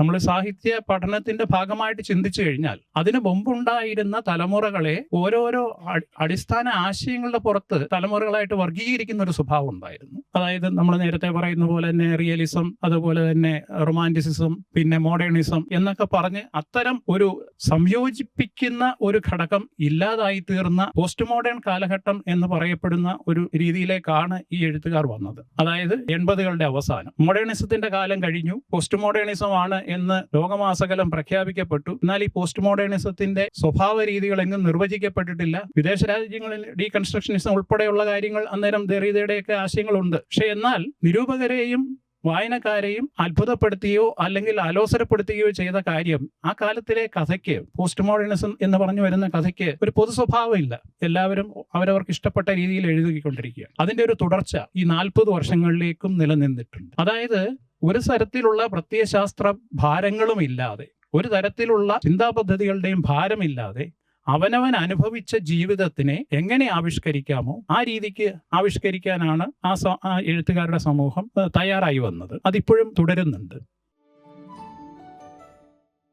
നമ്മൾ സാഹിത്യ പഠനത്തിന്റെ ഭാഗമായിട്ട് ചിന്തിച്ചു കഴിഞ്ഞാൽ അതിനു മുമ്പുണ്ടായിരുന്ന തലമുറകളെ ഓരോരോ അടി- അടിസ്ഥാന ആശയങ്ങളുടെ പുറത്ത് തലമുറകളായിട്ട് വർഗീകരിക്കുന്ന ഒരു സ്വഭാവം ഉണ്ടായിരുന്നു. അതായത് നമ്മൾ നേരത്തെ പറയുന്ന പോലെ തന്നെ റിയലിസം അതുപോലെ തന്നെ റൊമാന്റിസിസം പിന്നെ മോഡേണിസം എന്നൊക്കെ പറഞ്ഞ് അത്തരം ഒരു സംയോജിപ്പിക്കുന്ന ഒരു ഘടകം ഇല്ലാതായി തീർന്ന പോസ്റ്റ് മോഡേൺ കാലഘട്ടം എന്ന് പറയപ്പെടുന്ന ഒരു രീതിയിലേക്കാണ് ഈ എഴുത്തുകാർ വന്നത്. അതായത് എൺപതുകളുടെ അവസാനം. മോഡേണിസത്തിന്റെ കാലം കഴിഞ്ഞു. പോസ്റ്റ് മോഡേണിസം ആണ് എന്ന് ലോകമാസകലം പ്രഖ്യാപിക്കപ്പെട്ടു. എന്നാൽ ഈ പോസ്റ്റ് മോഡേണിസത്തിന്റെ സ്വഭാവ രീതികൾ എങ്ങും നിർവചിക്കപ്പെട്ടിട്ടില്ല. വിദേശ രാജ്യങ്ങളിൽ ഡീകൺസ്ട്രക്ഷനിസം ഉൾപ്പെടെയുള്ള കാര്യങ്ങൾ അന്നേരം ദെറീദയുടെയൊക്കെ ആശയങ്ങളുണ്ട്. പക്ഷെ എന്നാൽ നിരൂപകരെയും വായനക്കാരെയും അത്ഭുതപ്പെടുത്തുകയോ അല്ലെങ്കിൽ അലോസരപ്പെടുത്തുകയോ ചെയ്ത കാര്യം ആ കാലത്തിലെ കഥയ്ക്ക് പോസ്റ്റ് മോഡേണിസം എന്ന് പറഞ്ഞു വരുന്ന കഥയ്ക്ക് ഒരു പൊതു സ്വഭാവം ഇല്ല എല്ലാവരും അവരവർക്ക് ഇഷ്ടപ്പെട്ട രീതിയിൽ എഴുതിക്കൊണ്ടിരിക്കുക അതിന്റെ ഒരു തുടർച്ച ഈ നാൽപ്പത് വർഷങ്ങളിലേക്കും നിലനിന്നിട്ടുണ്ട്. അതായത് ഒരു തരത്തിലുള്ള പ്രത്യയശാസ്ത്ര ഭാരങ്ങളും ഇല്ലാതെ ഒരു തരത്തിലുള്ള ചിന്താ പദ്ധതികളുടെയും ഭാരമില്ലാതെ അവനവൻ അനുഭവിച്ച ജീവിതത്തിനെ എങ്ങനെ ആവിഷ്കരിക്കാമോ ആ രീതിക്ക് ആവിഷ്കരിക്കാനാണ് ആ എഴുത്തുകാരുടെ സമൂഹം തയ്യാറായി വന്നത്. അതിപ്പോഴും തുടരുന്നുണ്ട്.